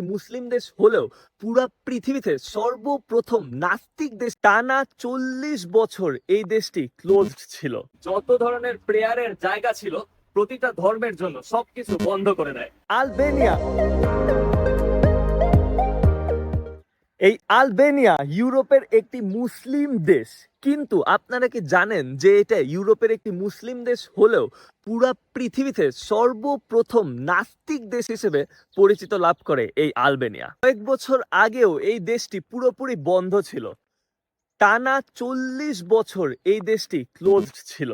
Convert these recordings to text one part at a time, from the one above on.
মুসলিম দেশ হলেও পুরা পৃথিবীতে সর্বপ্রথম নাস্তিক দেশ টানা চল্লিশ বছর এই দেশটি ক্লোজড ছিল। যত ধরনের প্রেয়ারের জায়গা ছিল প্রতিটা ধর্মের জন্য সবকিছু বন্ধ করে দেয়। আলবেনিয়া এই আলবেনিয়া ইউরোপের একটি মুসলিম দেশ। কিন্তু আপনারা কি জানেন যে এটা ইউরোপের একটি মুসলিম দেশ হলেও পুরা পৃথিবীতে সর্বপ্রথম নাস্তিক দেশ হিসেবে পরিচিত লাভ করে এই আলবেনিয়া। কয়েক বছর আগেও এই দেশটি পুরোপুরি বন্ধ ছিল। টানা চল্লিশ বছর এই দেশটি ক্লোজড ছিল।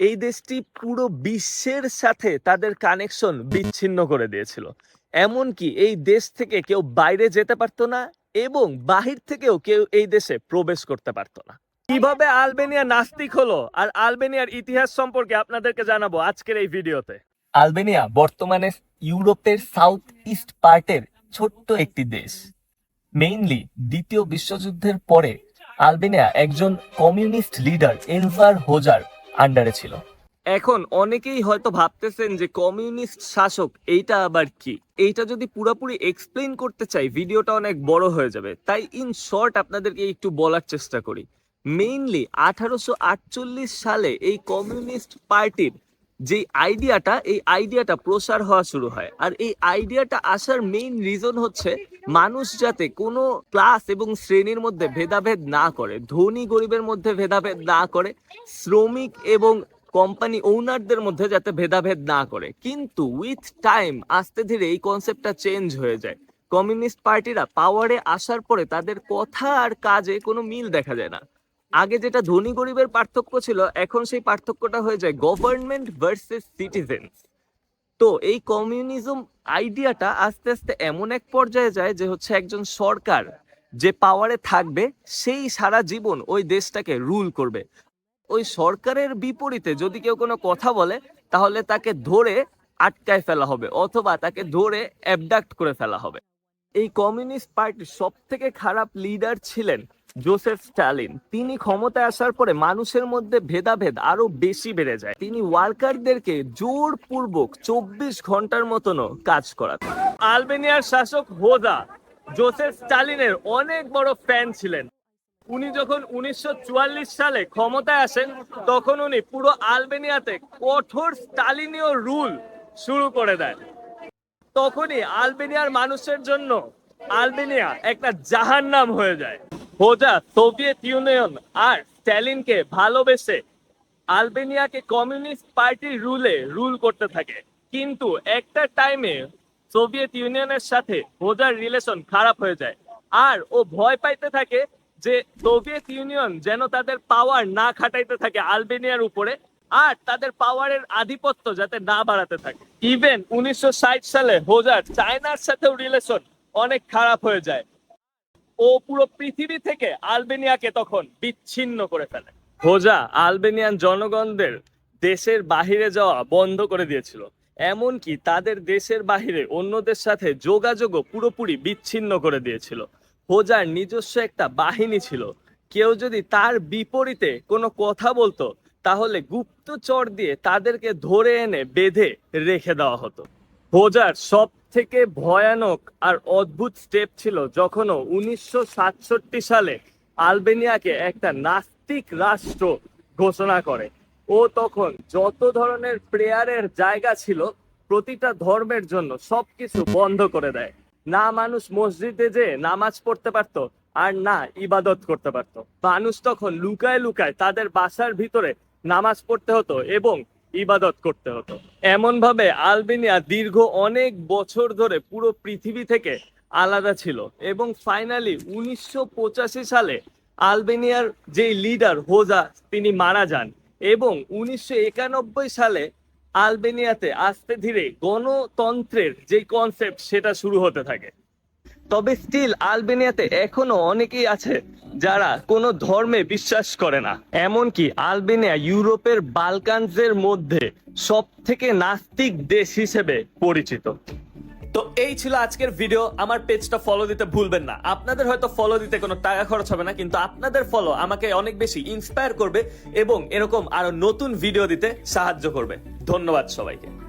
এই দেশটি পুরো বিশ্বের সাথে তাদের কানেকশন বিচ্ছিন্ন করে দিয়েছিল। এমনকি এই দেশ থেকে কেউ বাইরে যেতে পারতো না এবং বাহির থেকেও কেউ এই দেশে প্রবেশ করতে পারতো না। কীভাবে আলবেনিয়া নাস্তিক হলো আর আলবেনিয়ার ইতিহাস সম্পর্কে আপনাদেরকে জানাব আজকের এই ভিডিওতে। আলবেনিয়া বর্তমানে ইউরোপের সাউথ ইস্ট পার্টের ছোট্ট একটি দেশ। মেইনলি দ্বিতীয় বিশ্বযুদ্ধের পরে আলবেনিয়া একজন কমিউনিস্ট লিডার এলভার হোজার আন্ডারে ছিল। এখন অনেকেই হয়তো ভাবতেছেন যে কমিউনিস্ট শাসক এইটা আবার কি? এইটা যদি পুরোপুরি এক্সপ্লেন করতে চাই, ভিডিওটা অনেক বড় হয়ে যাবে। তাই ইন শর্ট আপনাদেরকে একটু বলার চেষ্টা করি। মেইনলি আঠারোশো আটচল্লিশ সালে এই কমিউনিস্ট পার্টির যে আইডিয়াটা, এই আইডিয়াটা প্রসার হওয়া শুরু হয়। আর এই আইডিয়াটা আসার মেইন রিজন হচ্ছে মানুষ যাতে কোনো ক্লাস এবং শ্রেণির মধ্যে ভেদাভেদ না করে, ধনী গরিবের মধ্যে ভেদাভেদ না করে, শ্রমিক এবং কোম্পানি ওনারদের মধ্যে যাতে ভেদাভেদ না করে। কিন্তু উইথ টাইম আস্তে ধীরে এই কনসেপ্টটা চেঞ্জ হয়ে যায়। কমিউনিস্ট পার্টিরা পাওয়ারে আসার পরে তাদের কথা আর কাজে কোনো মিল দেখা যায় না। আগে যেটা ধনী গরিবের পার্থক্য ছিল, এখন সেই পার্থক্যটা হয়ে যায় গভর্নমেন্ট ভার্সেস সিটিজেন্স তো এই কমিউনিজম আইডিয়াটা আস্তে আস্তে এমন এক পর্যায়ে যায় যে হচ্ছে একজন সরকার যে পাওয়ারে থাকবে, সেই সারা জীবন ওই দেশটাকে রুল করবে। ওই সরকারের বিপরীতে যদি কেউ কোনো কথা বলে, তাহলে তাকে ধরে আটকায় ফেলা হবে অথবা তাকে ধরে অ্যাবডাক্ট করে ফেলা হবে। এই কমিউনিস্ট পার্টির সব থেকে খারাপ লিডার ছিলেন জোসেফ স্টালিন তিনি ক্ষমতায় আসার পরে মানুষের মধ্যে ভেদাভেদ আরও বেশি বেড়ে যায়। তিনি ওয়ার্কারদেরকে জোরপূর্বক চব্বিশ ঘণ্টার মতনও কাজ করাতেন। আলবেনিয়ার শাসক হোদা জোসেফ স্টালিনের অনেক বড় ফ্যান ছিলেন। উনি যখন উনিশশো চুয়াল্লিশ সালে ক্ষমতায় আসেন, তখন উনি পুরো আলবেনিয়াতে কঠোর স্টালিনীয় রুল শুরু করে দেন। তখনই আলবেনিয়ার মানুষের জন্য আলবেনিয়া একটা জাহান নাম হয়ে যায়। হোজা সোভিয়েত ইউনিয়ন আর স্ট্যালিনকে ভালোবেসে আলবেনিয়াকে কমিউনিস্ট পার্টির রুলে রুল করতে থাকে। কিন্তু একটা টাইমে সোভিয়েত ইউনিয়নের সাথে হোজার রিলেশন খারাপ হয়ে যায়। আর ও ভয় পাইতে থাকে যে সোভিয়েত ইউনিয়ন যেন তাদের পাওয়ার না খাটাইতে থাকে আলবেনিয়ার উপরে আর তাদের পাওয়ারের আধিপত্য যাতে না বাড়াতে থাকে। ইভেন উনিশশো ষাট সালে হোজার চায়নার সাথেও রিলেশন অনেক খারাপ হয়ে যায়। ও পুরো পৃথিবী থেকে আলবেনিয়াকে তখন বিচ্ছিন্ন করে ফেলে। হোজা আলবেনিয়ান জনগণদের দেশের বাহিরে যাওয়া বন্ধ করে দিয়েছিল। এমনকি তাদের দেশের বাহিরে অন্যদের সাথে যোগাযোগও পুরোপুরি বিচ্ছিন্ন করে দিয়েছিল। হোজার নিজস্ব একটা বাহিনী ছিল। কেউ যদি তার বিপরীতে কোনো কথা বলতো, তাহলে গুপ্তচর দিয়ে তাদেরকে ধরে এনে বেঁধে রেখে দেওয়া হতো। হোজার সব থেকে ভয়ানক আর অদ্ভুত স্টেপ ছিল যখনও উনিশশো সাতষট্টি সালে আলবেনিয়াকে একটা নাস্তিক রাষ্ট্র ঘোষণা করে। ও তখন যত ধরনের প্রেয়ারের জায়গা ছিল, প্রতিটা ধর্মের জন্য সবকিছু বন্ধ করে দেয়। না মানুষ মসজিদে যে নামাজ পড়তে পারতো, আর না ইবাদত করতে পারতো। মানুষ তখন লুকায় লুকায় তাদের বাসার ভিতরে নামাজ পড়তে হতো এবং ইবাদত করতে হতো। এমন ভাবে আলবেনিয়া দীর্ঘ অনেক বছর ধরে পুরো পৃথিবী থেকে আলাদা ছিল এবং ফাইনালি উনিশশো পঁচাশি সালে আলবেনিয়ার যে লিডার হোজা, তিনি মারা যান এবং উনিশশো একানব্বই সালে আলবেনিয়াতে আস্তে ধীরে গণতন্ত্রের যে কনসেপ্ট সেটা শুরু হতে থাকে। তবে স্টিল আলবেনিয়াতে এখনও অনেকেই আছে যারা কোনো ধর্মে বিশ্বাস করে না। এমনকি আলবেনিয়া ইউরোপের বালকানসের মধ্যে সব থেকে নাস্তিক দেশ হিসেবে পরিচিত। তো এই ছিল আজকের ভিডিও আমার পেজটা ফলো দিতে ভুলবেন না। আপনাদের হয়তো ফলো দিতে কোনো টাকা খরচ হবে না, কিন্তু আপনাদের ফলো আমাকে অনেক বেশি ইন্সপায়ার করবে এবং এরকম আরও নতুন ভিডিও দিতে সাহায্য করবে। ধন্যবাদ সবাইকে।